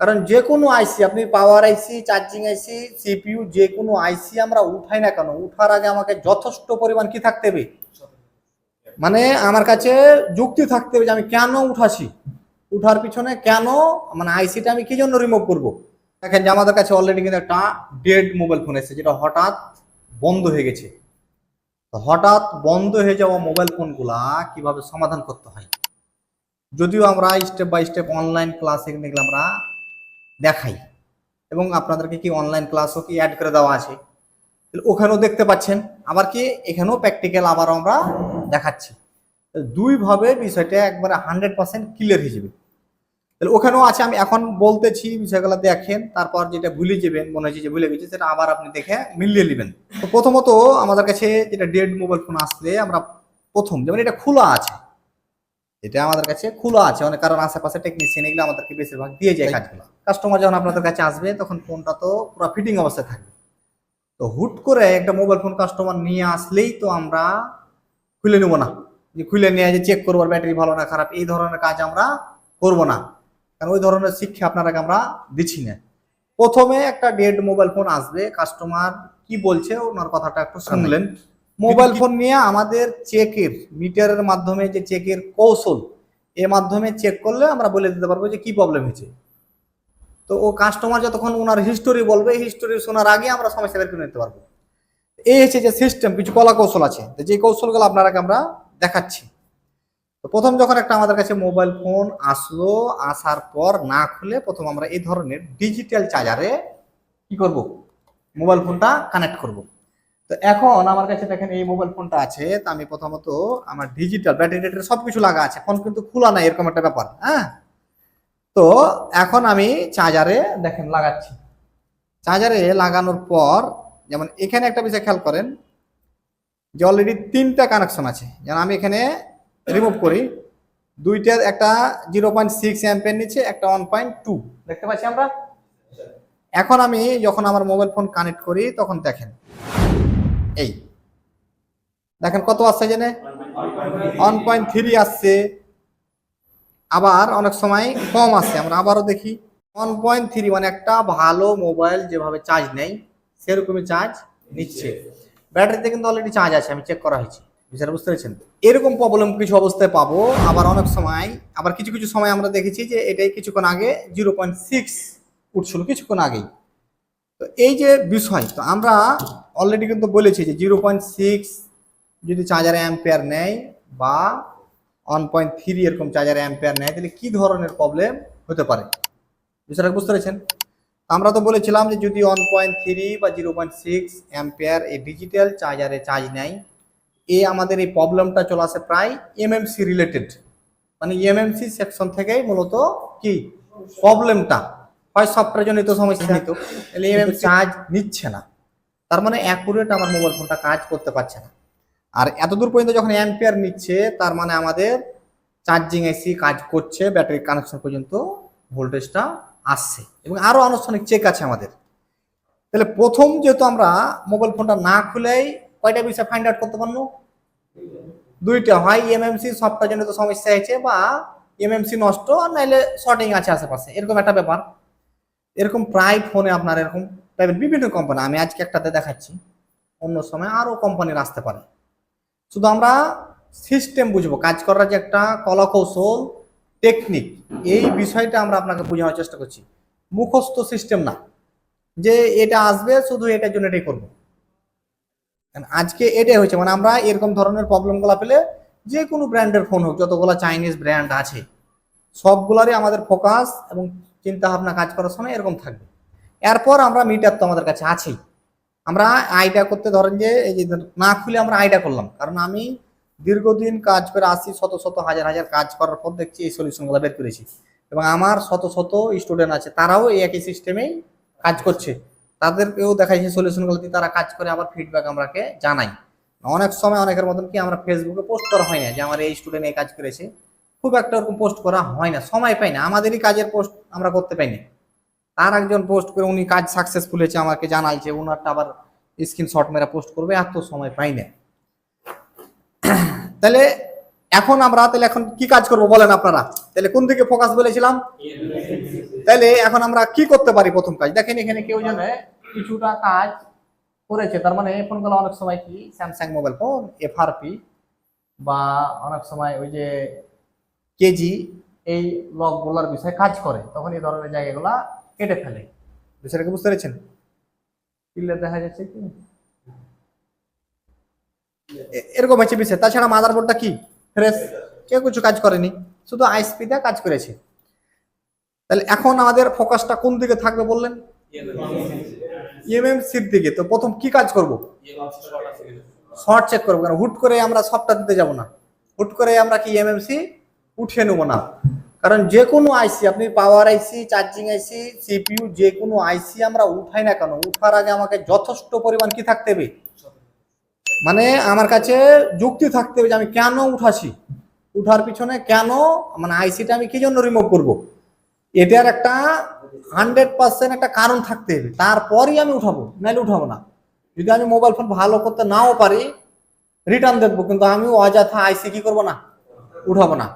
কারণ যে কোনো আইসি আপনি পাওয়ার আইসি চার্জিং আইসি সিপিইউ যে কোনো আইসি আমরা উঠাই না কেন? উঠার আগে আমাকে যথেষ্ট পরিমাণ কি থাকতে হবে? মানে আমার কাছে যুক্তি থাকতে হবে যে আমি কেন উঠাছি? উঠার পিছনে কেন? মানে আইসিটা আমি কি জন্য রিমুভ করব? দেখেন যে আমাদের কাছে অলরেডি কিন্তু একটা ডেড মোবাইল ফোন এসেছে, যেটা হঠাৎ বন্ধ হয়ে গেছে। হঠাৎ বন্ধ হয়ে যাওয়া মোবাইল ফোনগুলা কীভাবে সমাধান করতে হয়? যদিও আমরা স্টেপ বাই স্টেপ অনলাইন ক্লাসে এগুলো আমরা দেখাই। এবং আপনাদেরকে কি অনলাইন ক্লাসও কি অ্যাড করে দেওয়া আছে? ওখানেও দেখতে পাচ্ছেন। আবার কি এখানেও প্র্যাকটিক্যাল আবার আমরা দেখাচ্ছি। দুইভাবে বিষয়টা একবারে হান্ড্রেড পার্সেন্ট ক্লিয়ার হয়ে যাবে। তাহলে ওখানেও আছে, আমি এখন বলতেছি বিষয়গুলো দেখেন, তারপর যেটা ভুলে যাবেন, মনে হচ্ছে যে ভুলে গেছে, সেটা আবার আপনি দেখে মিলিয়ে নেবেন। তো প্রথমত আমাদের কাছে যেটা ডেড মোবাইল ফোন আসলে আমরা প্রথম, যেমন এটা খোলা আছে। এটা আমাদের কাছে খোলা আছে। অনেক কারণ আশেপাশে টেকনিশিয়ান এগুলো আমাদেরকে বেশিরভাগ দিয়ে যায় কাজগুলো। কাস্টমার যখন আপনাদের কাছে আসবে তখন ফোনটা তো পুরো ফিটিং অবস্থায় থাকবে। তো হুট করে একটা মোবাইল ফোন কাস্টমার নিয়ে আসলেই তো আমরা খুলে নেব না। যে খুলে নিয়ে যে চেক করব ব্যাটারি ভালো না খারাপ এই ধরনের কাজ আমরা করব না। কারণ ওই ধরনের শিক্ষা আপনারাকে আমরা দিচ্ছি না। প্রথমে একটা ডেড মোবাইল ফোন আসবে কাস্টমার কি বলছে ওনার কথাটা একটু শুনলেন। মোবাইল ফোন নিয়ে আমাদের চেকের মিটারের মাধ্যমে যে চেকের কৌশল এর মাধ্যমে চেক করলে আমরা বলে দিতে পারব যে কি প্রবলেম হয়েছে। তো ও কাস্টমার যতক্ষণ ওনার হিস্টোরি বলবে হিস্টোরি শোনার আগে আমরা সমস্যা বের করে নিতে পারব। এই হচ্ছে যে সিস্টেম কিছু কলা কৌশল আছে। তো যে কৌশলগুলো আপনারাকে আমরা দেখাচ্ছি। তো প্রথম যখন একটা আমাদের কাছে মোবাইল ফোন আসলো আসার পর না খুলে প্রথম আমরা এই ধরনের ডিজিটাল চার্জারে কি করব? মোবাইল ফোনটা কানেক্ট করব। তো এখন আমার কাছে দেখেন এই মোবাইল ফোনটা আছে, তো আমি প্রথমত আমার ডিজিটাল ব্যাটারি ট্যাটারি সব কিছু লাগা আছে। ফোন কিন্তু খোলা নাই, এরকম একটা ব্যাপার হ্যাঁ? তো এখন আমি চার্জারে দেখেন লাগাচ্ছি। চার্জারে লাগানোর পর, যেমন এখানে একটা বিষয় খেয়াল করেন, যে অলরেডি তিনটা কানেকশন আছে। যেমন আমি এখানে রিমুভ করি, দুইটা, একটা জিরো পয়েন্ট সিক্স অ্যাম্পের নিচে, একটা ওয়ান পয়েন্ট টু দেখতে পাচ্ছি আমরা? এখন আমি যখন আমার মোবাইল ফোন কানেক্ট করি, তখন দেখেন। এই। দেখেন কত আসছে জেনে ওয়ান পয়েন্ট থ্রি আসছে আবার অনেক সময় কম আসছে আমরা আবারও দেখি। ওয়ান পয়েন্ট থ্রি মানে একটা ভালো মোবাইল যেভাবে চার্জ নেই সেরকমই চার্জ নিচ্ছে। ব্যাটারিতে কিন্তু অলরেডি চার্জ আছে, আমি চেক করা হয়েছে। বিষয়টা বুঝতে পেরেছেন? এরকম প্রবলেম কিছু অবস্থায় পাবো। আবার অনেক সময়, আবার কিছু কিছু সময় আমরা দেখেছি যে এটাই কিছুক্ষণ আগে জিরো পয়েন্ট সিক্স উঠছিল, কিছুক্ষণ আগেই। তো এই যে বিষয়, তো আমরা অলরেডি কিন্তু বলেছি যে জিরো পয়েন্ট সিক্স যদি চার্জারে অ্যাম্পেয়ার নেয় বা ওয়ান পয়েন্ট থ্রি এরকম চার্জারে অ্যাম্পেয়ার নেয়, তাহলে কী ধরনের প্রবলেম হতে পারে? বিষয়টা বুঝতে পেরেছেন? আমরা তো বলেছিলাম যে যদি ওয়ান পয়েন্ট থ্রি বা জিরো পয়েন্ট সিক্স অ্যাম্পেয়ার এই ডিজিটাল চার্জারে চার্জ নেয়, এ আমাদের এই প্রবলেমটা চলে আসে প্রায় এমএমসি রিলেটেড মানে এমএমসি সেকশন থেকেই মূলত কি? প্রবলেমটা হয় সফটওয়্যার জনিত সমস্যা। নিত তাহলে এমএম চার্জ নিচ্ছে না। তার মানে অ্যাকুরেট আমার মোবাইল ফোনটা কাজ করতে পারছে না। আর এতদূর পর্যন্ত যখন অ্যাম্পিয়ার নিচ্ছে তার মানে আমাদের চার্জিং এসি কাজ করছে ব্যাটারি কানেকশন পর্যন্ত ভোল্টেজটা আসছে। এবং আরও আনুষ্ঠানিক চেক আছে আমাদের। তাহলে প্রথম যেহেতু আমরা মোবাইল ফোনটা না খুলেই কয়টা বিষয় ফাইন্ড আউট করতে পারব? দুইটা হয় এমএমসি সফটওয়্যার জনিত সমস্যা হয়েছে বা এমএমসি নষ্ট আর নাইলে শর্টিং আছে আশেপাশে। এরকম একটা ব্যাপার। এরকম প্রায় ফোনে আপনার এরকম পাবেন বিভিন্ন কোম্পানি আমি আজকে একটাতে দেখাচ্ছি। অন্য সময় আরও কোম্পানির আসতে পারে। শুধু আমরা সিস্টেম বুঝব, কাজ করার যে একটা কলা কৌশল টেকনিক এই বিষয়টা আমরা আপনাকে বোঝানোর চেষ্টা করছি। মুখস্থ সিস্টেম না। যে এটা আসবে, শুধু এটার জন্য এটাই করব। আজকে এটাই হয়েছে মানে আমরা এরকম ধরনের প্রবলেমগুলো পেলে যে কোনো ব্র্যান্ডের ফোন হোক, যতগুলো চাইনিজ ব্র্যান্ড আছে, সবগুলারই আমাদের ফোকাস এবং চিন্তা ভাবনা কাজ করার সময় এরকম থাকবে। এরপর আমরা মিটার তো আমাদের কাছে আছেই। আমরা আইডিয়া করতে ধরেন যে, এই যে না খুলে আমরা আইডিয়া করলাম। কারণ আমি দীর্ঘদিন কাজ করে আসি, শত শত, হাজার হাজার কাজ করার পর দেখছি এই সলিউশনগুলো বের করেছি। এবং আমার শত শত স্টুডেন্ট আছে, তারাও এই একই সিস্টেমেই কাজ করছে। তাদেরকেও দেখাইছে সলিউশনগুলো দিয়ে তারা কাজ করে, আবার ফিডব্যাক আমরাকে জানাই। অনেক সময় অনেকের মতন কি আমরা ফেসবুকে পোস্ট করা হয় না যে, আমার এই স্টুডেন্ট এই কাজ করেছে। খুব একটা ওরকম পোস্ট করা হয় না, সময় পাই না, আমাদেরই কাজের পোস্ট আমরা করতে পাই না। তার একজন পোস্ট করে উনি কাজ সাকসেসফুল হয়েছে, আমাকে জানাইছে ওনারটা আবার স্ক্রিনশট মেরা পোস্ট করবে, এত সময় পাই না। তাহলে এখন আমরা, তাহলে এখন কি কাজ করব বলেন আপনারা? তাহলে কোন দিকে ফোকাস বলেছিলাম? তাহলে এখন আমরা কি করতে পারি প্রথম কাজ? দেখেন এখানে কেউ যেন কিছুটা কাজ করেছে, তার মানে ফোনগুলো অনেক সময় কি? স্যামসাং মোবাইল ফোন এফআরপি বা অনেক সময় ওই যে কেজি এই লকগুলোর বিষয়ে কাজ করে তখন এই ধরনের জায়গাগুলা কেটে ফেলে। বিষয়টাকে বুঝতে পেরেছেন? ক্লিয়ার দেখা যাচ্ছে কি? এরকম হচ্ছে বিষয়। তাছাড়া মাদারবোর্ডটা কি? ফ্রেশ কেউ কিছু কাজ করেনি। শুধু আইসপি দিয়ে কাজ করেছে। তাহলে এখন আমাদের ফোকাসটা কোন দিকে থাকবে বললেন? ইএমএমসির দিকে। তো প্রথম কি কাজ করব? শর্ট চেক করব। কারণ হুট করে আমরা সবটা দিতে যাব না। হুট করে আমরা কি এমএমসি উঠিয়ে নেব না। কারণ যে কোনো আইসি, আপনি পাওয়ার আইসি চার্জিং আইসি সিপিইউ যে কোনো আইসি আমরা উঠাই না কেন? উঠার আগে আমাকে যথেষ্ট পরিমাণ কি থাকতে হবে? মানে আমার কাছে যুক্তি থাকতে হবে যে আমি কেন উঠাছি? উঠার পিছনে কেন? মানে আইসিটা আমি কি জন্য রিমুভ করব? এটার একটা হান্ড্রেড পার্সেন্ট একটা কারণ থাকতে হবে। তারপরই আমি উঠাবো, নাহলে উঠাবো না। যদি আমি মোবাইল ফোন ভালো করতে নাও পারি রিটার্ন দেখব, কিন্তু আমি অযথা আইসি কি করব না? উঠাবো না।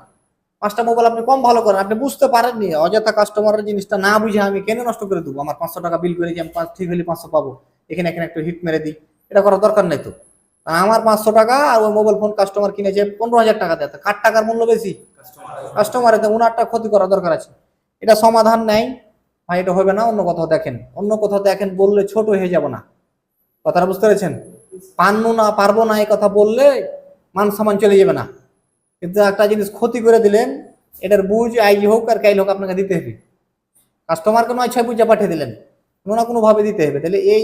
পাঁচটা মোবাইল আপনি কম ভালো করেন, আপনি বুঝতে পারেননি, অযথা কাস্টমারের জিনিসটা না বুঝে আমি কেন নষ্ট করে দেবো? আমার পাঁচশো টাকা বিল করে যে আমি পাঁচ- ঠিক হলে পাঁচশো পাবো। এখানে এখানে একটু হিট মেরে দিই। এটা করার দরকার নেই তো। আমার পাঁচশো টাকা আর ওই মোবাইল ফোন কাস্টমার কিনেছে পনেরো হাজার টাকা দেয়। কার টাকার মূল্য বেশি? কাস্টমারের উনারটা ক্ষতি করার দরকার আছে। এটা সমাধান নেই। ভাই, এটা হবে না, অন্য কোথাও দেখেন। অন্য কোথাও দেখেন, বললে ছোট হয়ে যাব না। কথাটা বুঝতে পেরেছেন? পারব না পারব না এই কথা বললে মান সম্মান চলে যাবে না। কিন্তু একটা জিনিস ক্ষতি করে দিলেন, এটার বুঝ আই হোক আর কাইল হোক আপনাকে দিতে হবে। কাস্টমারকে নয় ছয় বুঝে পাঠিয়ে দিলেন, কোনো না কোনো ভাবে দিতে হবে। তাহলে এই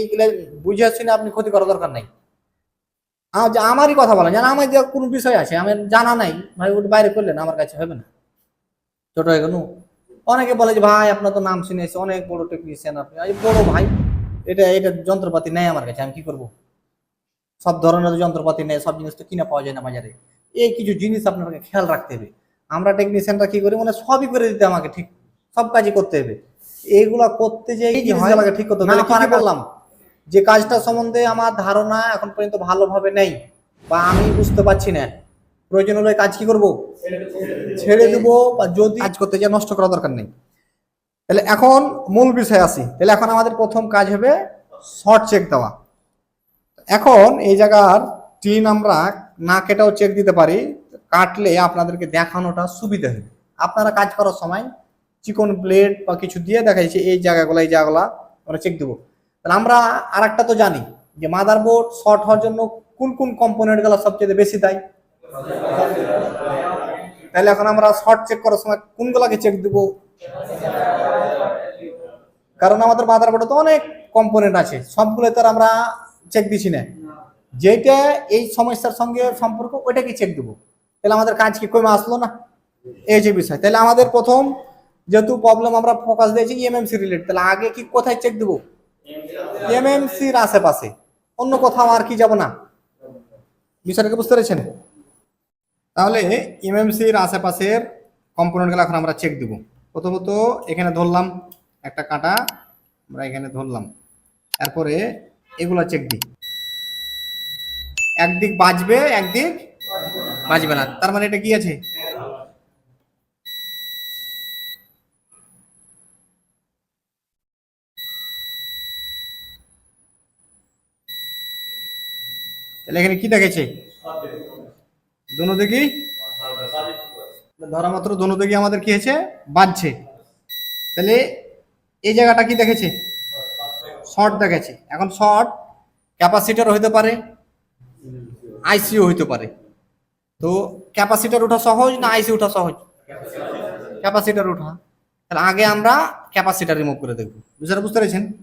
বুঝে শুনে আপনি ক্ষতি করার দরকার নাই। আমারই কথা বলেন জানা আমার যে কোনো বিষয় আছে আমার জানা নাই, ভাই ওটা বাইরে করলেন, আমার কাছে হবে না। ছোট হয়ে গেল অনেকে বলে যে ভাই আপনার তো নাম শুনেছি, অনেক বড় টেকনিশিয়ান আপনি বড় ভাই, এটা এটা যন্ত্রপাতি নেই আমার কাছে, আমি কি করব? সব ধরনের যন্ত্রপাতি নেই, সব জিনিস তো কিনা পাওয়া যায় না বাজারে। এই কিছু জিনিস আপনাকে খেয়াল রাখতে হবে। আমরা টেকনিশিয়ানরা কি করি? মানে সবই করে দিতে আমাকে ঠিক সব কাজই করতে হবে। এইগুলা করতে যে এই আমাকে ঠিক করতে হবে। বললাম যে কাজটা সম্বন্ধে আমার ধারণা এখন পর্যন্ত ভালোভাবে নেই বা আমি বুঝতে পারছি না। প্রয়োজন হলে কাজ কি করব? ছেড়ে দেবো বা যদি কাজ করতে যা নষ্ট করা দরকার নেই। তাহলে এখন মূল বিষয় আসি। তাহলে এখন আমাদের প্রথম কাজ হবে শর্ট চেক দেওয়া। এখন এই জায়গার টিন আমরা না কেটেও চেক দিতে পারি, কাটলে আপনাদেরকে দেখানোটা সুবিধা হবে। আপনারা কাজ করার সময় চিকন ব্লেড বা কিছু দিয়ে দেখা যাচ্ছে এই জায়গাগুলো এই জায়গাগুলো আমরা চেক দেবো। তাহলে আমরা আর একটা তো জানি যে মাদারবোর্ড শর্ট হওয়ার জন্য কোন কোন কম্পোনেন্টগুলো সবচেয়ে বেশি দেয়? তাহলে এখন আমরা শর্ট চেক করার সময় কোনগুলাকে চেক দিব? কারণ আমাদের মাদারবোর্ডে তো অনেক কম্পোনেন্ট আছে সবগুলো তো আমরা চেক দিছি না। যেটা এই সমস্যার সঙ্গে সম্পর্ক, ওইটাকে চেক দেবো। তাহলে আমাদের কাজ কি কমে আসলো না? এই যে বিষয়। তাহলে আমাদের প্রথম যেহেতু প্রবলেম আমরা ফোকাস দিয়েছি এমএমসি রিলেটেড তাহলে আগে কি কোথায় চেক দেবো? এমএমসির আশেপাশে। অন্য কোথাও আর কি যাব না? বিষয়টাকে বুঝতে পেরেছেন? তাহলে এমএমসির আশেপাশের কম্পোনেন্টগুলো এখন আমরা চেক দেবো। প্রথমত এখানে ধরলাম একটা কাঁটা, আমরা এখানে ধরলাম। তারপরে এগুলা চেক দিই। একদিক বাজবে একদিক বাজবে না। তার মানে এটা কি আছে? তাহলে এখানে কি দেখেছে দোনো দিকেই? ধরা মাত্র দোনো দিকে আমাদের কি হয়েছে? বাজছে। তাহলে এই জায়গাটা কি দেখেছে শর্ট দেখেছে এখন শর্ট ক্যাপাসিটার হইতে পারে আইসিও হইতে পারে। তো ক্যাপাসিটার ওঠা সহজ না আইসি ওঠা সহজ? ক্যাপাসিটার ওঠা। তাহলে আগে আমরা ক্যাপাসিটার রিমুভ করে দেখব। বুঝতে বুঝতে পেরেছেন?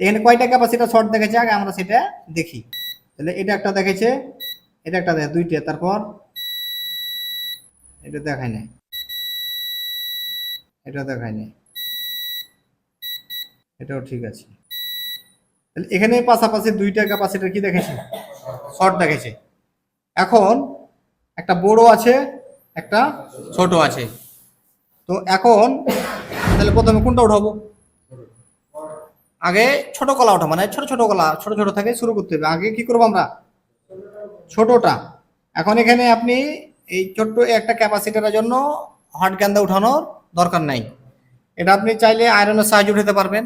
এখানে কয়টা ক্যাপাসিটার শর্ট দেখেছে? আগে আমরা সেটা দেখি। তাহলে এটা একটা দেখেছে, এটা একটা দেখে, দুইটা। তারপর এটা দেখায় নাই। এটা দেখায় নাই। এটাও ঠিক আছে। তাহলে এখানে পাশাপাশি দুইটা ক্যাপাসিটার কি দেখেছে? শর্ট দেখেছে। এখন একটা বড় আছে, একটা ছোট আছে। তো এখন তাহলে প্রথমে কোনটা উঠাবো? আগে ছোট কলা ওঠা মানে ছোট ছোট কলা, ছোট ছোট থেকে শুরু করতে হবে। আগে কি করব আমরা? ছোটটা। এখন এখানে আপনি এই ছোট্ট একটা ক্যাপাসিটারের জন্য হট গ্যান্দা উঠানোর দরকার নাই। এটা আপনি চাইলে আয়রনের সাহায্যে উঠাতে পারবেন।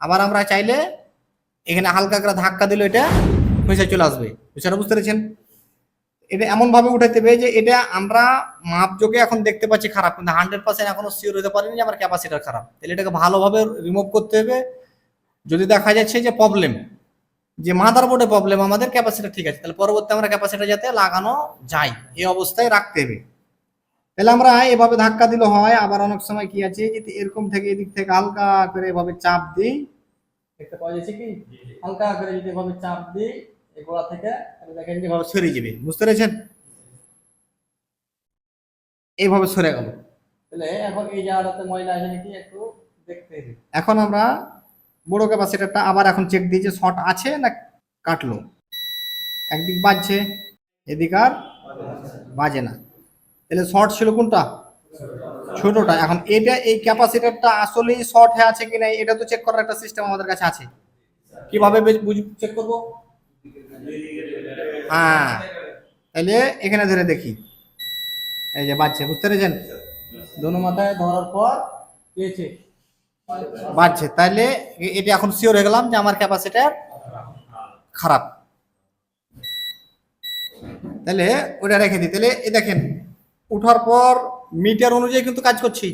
আবার আমরা চাইলে এখানে হালকা করে ধাক্কা দিলে এটা পয়সা চলে আসবে। বিষয়টা বুঝতে পেরেছেন? এটা এমন ভাবে উঠাইতে হবে যে এটা আমরা মাপযোগে এখন দেখতে পাচ্ছি খারাপ, কিন্তু হান্ড্রেড পার্সেন্ট এখনও সিওর হতে পারিনি যে আমার ক্যাপাসিটার খারাপ। তাহলে এটাকে ভালোভাবে রিমুভ করতে হবে। যদি দেখা যাচ্ছে যে প্রবলেম যে মাদার বোর্ডে প্রবলেম আমাদের ক্যাপাসিটার ঠিক আছে, তাহলে পরবর্তী আমরা ক্যাপাসিটার যাতে লাগানো যায়, এই অবস্থায় রাখতে হবে। তাহলে আমরা এভাবে ধাক্কা দিলে হয়, আবার অনেক সময় কি আছে যদি এরকম থেকে এদিক থেকে হালকা করে এভাবে চাপ দিই। দেখতে পাওয়া যাচ্ছে কি? হালকা করে যদি এভাবে চাপ দিই সরে যাবে। বুঝতে পেরেছেন? এইভাবে সরে গেল। এখন এই জায়গাটাতে ময়লা একটু এখন আমরা বড় ক্যাপাসিটারটা আবার এখন চেক যে শর্ট আছে না কাটলো। একদিক বাজছে, এদিক আর বাজে না। তাহলে শর্ট ছিল কোনটা? ছোটটা। এখন এটা এই ক্যাপাসিটারটা আসলেই শর্ট হয়ে আছে কিনা, এটা তো চেক করার একটা সিস্টেম আমাদের কাছে আছে। কীভাবে চেক করব? হ্যাঁ। তাহলে এখানে ধরে দেখি। এই যে বাজছে বুঝতে পেরেছেন? দোনো মাথায় ধরার পর পেয়েছে। বাজছে। তাহলে এটা এখন শিওর হয়ে গেলাম যে আমার ক্যাপাসিটার খারাপ। তাহলে ওটা রেখে দিই। তাহলে এ দেখেন উঠার পর মিটার অনুযায়ী কিন্তু কাজ করছি।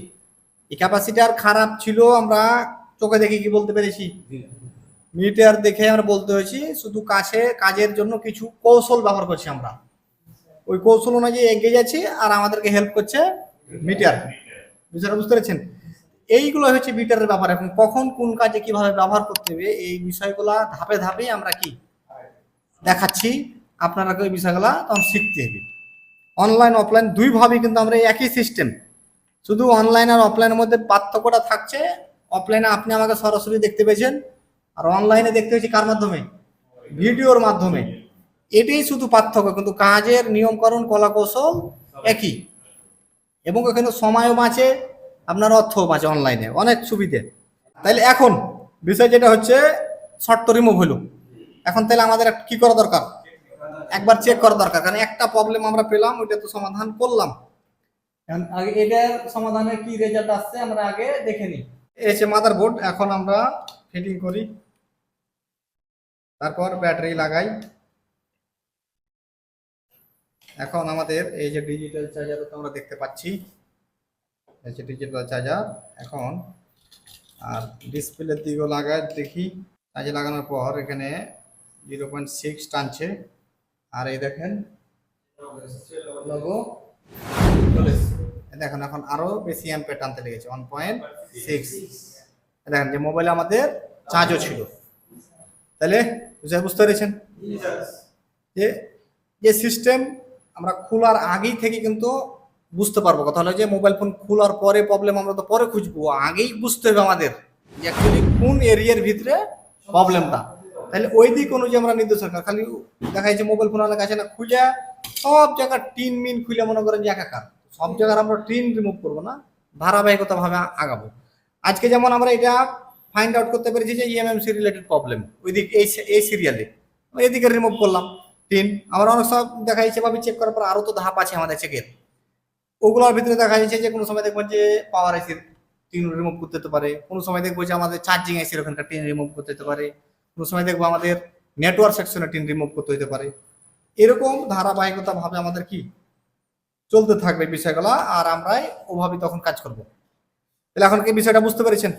এই ক্যাপাসিটার খারাপ ছিল আমরা চোখে দেখে কি বলতে পেরেছি? মিটার দেখে আমরা বলতে হয়েছি, শুধু কাছে, কাজের জন্য কিছু কৌশল ব্যবহার করছি আমরা। ওই কৌশল অনুযায়ী এগিয়ে যাচ্ছি আর আমাদেরকে হেল্প করছে মিটার বুঝতে পেরেছেন? এইগুলো হচ্ছে মিটারের ব্যাপার। এখন কখন কোন কাজে কীভাবে ব্যবহার করতে হবে, এই বিষয়গুলা ধাপে ধাপে আমরা কি দেখাচ্ছি। আপনারা ওই বিষয়গুলা তখন শিখতে হবে। অনলাইন অফলাইন দুইভাবেই কিন্তু আমরা একই সিস্টেম শুধু অনলাইন আর অফলাইনের মধ্যে পার্থক্যটা থাকছে। অফলাইনে আপনি আমাকে সরাসরি দেখতে পেয়েছেন। আর অনলাইনে দেখতে পেয়েছি কার মাধ্যমে? ভিডিওর মাধ্যমে। এটাই শুধু পার্থক্য, কিন্তু কাজের নিয়মকরণ কলা কৌশল একই। এবং এখানে সময়ও বাঁচে, আপনার অর্থও বাঁচে অনলাইনে অনেক সুবিধে। তাইলে এখন বিষয় যেটা হচ্ছে, শর্ত রিমুভ হলো। এখন তাহলে আমাদের কি করা দরকার? একবার চেক করা দরকার, কারণ একটা প্রবলেম আমরা পেলাম, ওইটা তো সমাধান করলাম। আগে এটার সমাধানের কি রেজাল্ট আসছে, আমরা আগে দেখে নিই। এসে মাদার বোর্ড এখন আমরা ফিটিং করি। তারপর ব্যাটারি লাগাই। এখন আমাদের এই যে ডিজিটাল চার্জার তো আমরা দেখতে পাচ্ছি। এই যে ডিজিটাল চার্জার এখন আর ডিসপ্লের দিকেও লাগাই, দেখি। চার্জে লাগানোর পর এখানে জিরো পয়েন্ট সিক্স টানছে। আর এই দেখেন দেখেন, এখন আরও বেশি অ্যাম্পে টানতে লেগেছে ওয়ান পয়েন্ট সিক্স দেখেন যে মোবাইলে আমাদের চার্জও ছিল। তাহলে বুঝতে পেরেছেন? যে যে সিস্টেম আমরা খোলার আগেই থেকে কিন্তু বুঝতে পারব। কথা হলো যে মোবাইল ফোন খোলার পরে প্রবলেম আমরা তো পরে খুঁজবো। আগেই বুঝতে হবে আমাদের যে অ্যাকচুয়ালি কোন এরিয়ার ভিতরে প্রবলেমটা তাহলে ওই দিক অনুযায়ী আমরা নির্দেশন করি। খালি দেখা যাচ্ছে মোবাইল ফোন অনেক আছে না, খুঁজে সব জায়গায় টিন মিন খুলে মনে করেন যে একাকার। সব জায়গার আমরা টিন রিমুভ করব না ধারাবাহিকতা ভাবে আগাবো। আজকে যেমন আমরা এটা ফাইন্ড আউট করতে পেরেছি যে ইএমএমসি রিলেটেড প্রবলেম ওই দিক এই এই সিরিয়ালে এদিকে রিমুভ করলাম। টিন আবার অনেক সব দেখা যাচ্ছে ভাবে চেক করার পর আরও তো ধাপ আছে আমাদের চেকের ওগুলোর ভিতরে দেখা যাচ্ছে যে কোনো সময় দেখবেন যে পাওয়ার আইসির টিন রিমুভ করতে হতে পারে। কোনো সময় দেখব যে আমাদের চার্জিং আইসির ওখানকার টিন রিমুভ করতে হতে পারে। কোনো সময় দেখব আমাদের নেটওয়ার্ক সেকশনে টিন রিমুভ করতে হতে পারে। এরকম ধারাবাহিকতা ভাবে আমাদের কি চলতে থাকবে বিষয়গুলো, আর আমরাই ওভাবে তখন কাজ করব। তাহলে এখন কি বিষয়টা বুঝতে পেরেছেন?